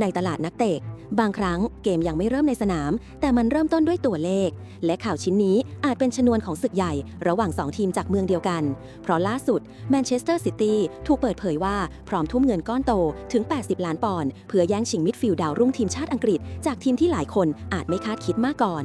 ในตลาดนักเตะบางครั้งเกมยังไม่เริ่มในสนาม แต่มันเริ่มต้นด้วยตัวเลข และข่าวชิ้นนี้อาจเป็นชนวนของศึกใหญ่ ระหว่าง 2 ทีมจากเมืองเดียวกัน เพราะล่าสุดแมนเชสเตอร์ซิตี้ถูกเปิดเผยว่าพร้อมทุ่มเงินก้อนโตถึง 80 ล้านปอนด์เพื่อแย่งชิงมิดฟิลด์ดาวรุ่งทีมชาติอังกฤษ จากทีมที่หลายคนอาจไม่คาดคิดมาก่อน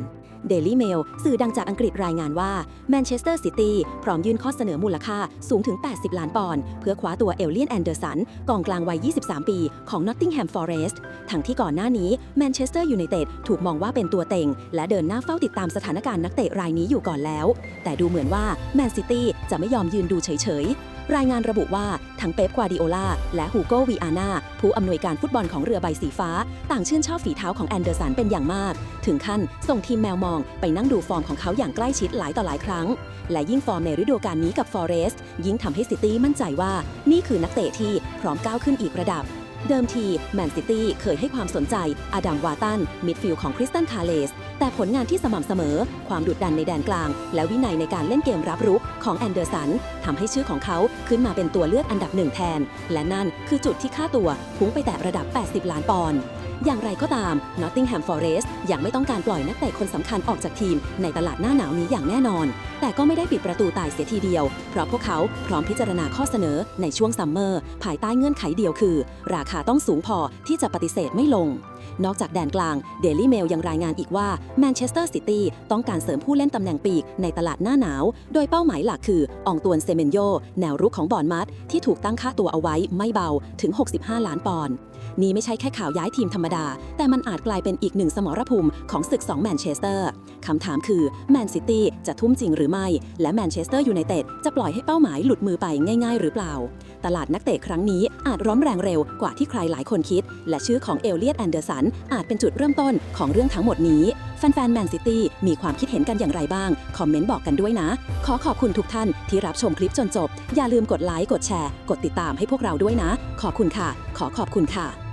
Daily Mail สื่อดังจากอังกฤษรายงานว่าแมนเชสเตอร์ซิตี้พร้อมยื่นข้อเสนอมูลค่าสูงถึง 80 ล้านปอนด์เพื่อคว้าตัวเอลเลียนแอนเดอร์สันกองกลางวัย 23 ปีของ Nottingham Forest ทั้งที่ก่อนหน้านี้แมนเชสเตอร์ยูไนเต็ดถูกมองว่าเป็นตัวเต็ง และเดินหน้าเฝ้าติดตามสถานการณ์นักเตะรายนี้อยู่ก่อนแล้ว แต่ดูเหมือนว่าแมนซิตี้จะไม่ยอมยืนดูเฉยๆ รายงานระบุว่าทั้งเป๊ปกวาดิโอลาและฮูโกวีอาน่าผู้อำนวยการฟุตบอลของเรือใบสีฟ้า ต่างชื่นชอบฝีเท้าของแอนเดอร์สันเป็นอย่างมาก ถึงขั้นส่งทีมแมวมองไปนั่งดูฟอร์มของเขาอย่างใกล้ชิดหลายต่อหลายครั้ง และยิ่งฟอร์มในฤดูกาลนี้กับฟอเรสต์ยิ่งทำให้ซิตี้มั่นใจว่า นี่คือนักเตะที่พร้อมก้าวขึ้นอีกระดับ เดิมทีแมนซิตี้เคยให้ความสนใจอดัมวาตันมิดฟิลด์ของคริสตันคาเลส แต่ผลงานที่สม่ำเสมอ ความดุดดันในแดนกลาง และวินัยในการเล่นเกมรับรุกของแอนเดอร์สันทำให้ชื่อของเขาขึ้นมาเป็นตัวเลือกอันดับหนึ่งแทน และนั่นคือจุดที่ค่าตัวพุ่งไปแตะระดับ 80 ล้านปอนด์อย่างไรก็ตาม Nottingham Forest ยังไม่ต้องการปล่อยนักเตะคนสำคัญออกจากทีมในตลาดหน้าหนาวนี้อย่างแน่นอน แต่ก็ไม่ได้ปิดประตูตายเสียทีเดียว เพราะพวกเขาพร้อมพิจารณาข้อเสนอในช่วงซัมเมอร์ ภายใต้เงื่อนไขเดียวคือ ราคาต้องสูงพอที่จะปฏิเสธไม่ลง นอกจากแดนกลาง Daily Mail ยังรายงานอีกว่าแมนเชสเตอร์ซิตี้ต้องการเสริมผู้เล่นตำแหน่งปีกในตลาดหน้าหนาว โดยเป้าหมายหลักคืออองตวนเซเมนโยแนวรุกของบอร์นมัดที่ถูกตั้งค่าตัวเอาไว้ไม่เบาถึง 65 ล้านปอนด์นี่ไม่ใช่แค่ข่าวย้ายทีมธรรมดา แต่มันอาจกลายเป็นอีกหนึ่งสมรภูมิของศึก2แมนเชสเตอร์ คำถามคือแมนซิตี้จะทุ่มจริงหรือไม่ และแมนเชสเตอร์ยูไนเต็ดจะปล่อยให้เป้าหมายหลุดมือไปง่ายๆ หรือเปล่า ตลาดนักเตะครั้งนี้อาจร้อนแรงเร็วกว่าที่ใครหลายคนคิด และชื่อของเอลเลียตแอนเดอร์สันอาจเป็นจุดเริ่มต้นของเรื่องทั้งหมดนี้ แฟนๆแมนซิตี้มีความคิดเห็นกันอย่างไรบ้าง คอมเมนต์บอกกันด้วยนะ ขอขอบคุณทุกท่านที่รับชมคลิปจนจบ อย่าลืมกดไลค์กดแชร์ กดติดตามให้พวกเราด้วยนะ ขอบคุณค่ะ ขอขอบคุณค่ะ